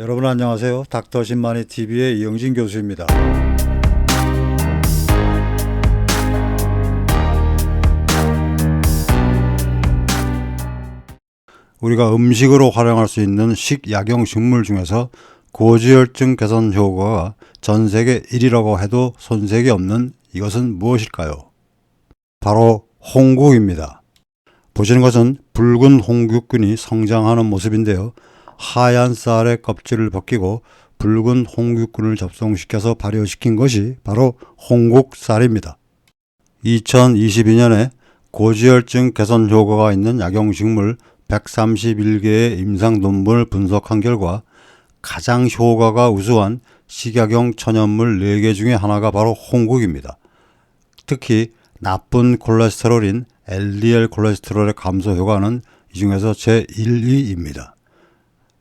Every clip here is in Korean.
여러분 안녕하세요. 닥터 신만이 TV의 이영진 교수입니다. 우리가 음식으로 활용할 수 있는 식약용 식물 중에서 고지혈증 개선 효과가 전 세계 1위라고 해도 손색이 없는 이것은 무엇일까요? 바로 홍국입니다. 보시는 것은 붉은 홍국균이 성장하는 모습인데요. 하얀 쌀의 껍질을 벗기고 붉은 홍국균을 접송시켜서 발효시킨 것이 바로 홍국쌀입니다. 2022년에 고지혈증 개선 효과가 있는 약용식물 131개의 임상 논문을 분석한 결과 가장 효과가 우수한 식약용 천연물 4개 중에 하나가 바로 홍국입니다. 특히 나쁜 콜레스테롤인 LDL 콜레스테롤의 감소 효과는 이 중에서 제1위입니다.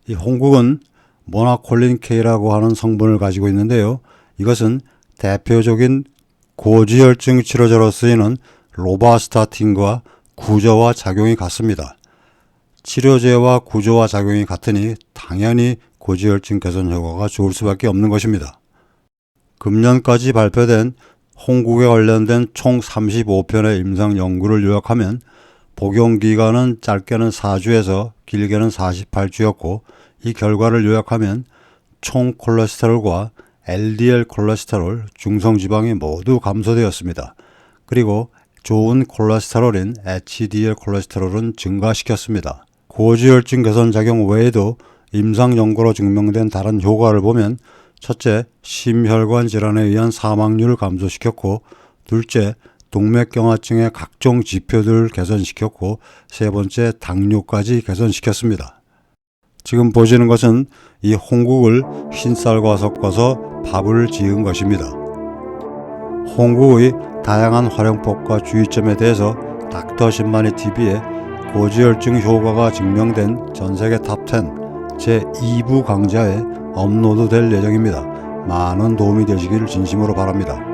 이 홍국은 모나콜린 K라고 하는 성분을 가지고 있는데요. 이것은 대표적인 고지혈증 치료제로 쓰이는 로바스타틴과 구조와 작용이 같습니다. 치료제와 구조와 작용이 같으니 당연히 고지혈증 개선 효과가 좋을 수밖에 없는 것입니다. 금년까지 발표된 홍국에 관련된 총 35편의 임상 연구를 요약하면 복용 기간은 짧게는 4주에서 길게는 48주였고 이 결과를 요약하면 총 콜레스테롤과 LDL 콜레스테롤, 중성 지방이 모두 감소되었습니다. 그리고 좋은 콜레스테롤인 HDL 콜레스테롤은 증가시켰습니다. 고지혈증 개선 작용 외에도 임상 연구로 증명된 다른 효과를 보면 첫째, 심혈관 질환에 의한 사망률을 감소시켰고, 둘째, 동맥경화증의 각종 지표들을 개선시켰고, 세 번째, 당뇨까지 개선시켰습니다. 지금 보시는 것은 이 홍국을 흰쌀과 섞어서 밥을 지은 것입니다. 홍국의 다양한 활용법과 주의점에 대해서 닥터 신만이 TV에 고지혈증 효과가 증명된 전세계 탑10 제2부 강좌에 업로드 될 예정입니다. 많은 도움이 되시길 진심으로 바랍니다.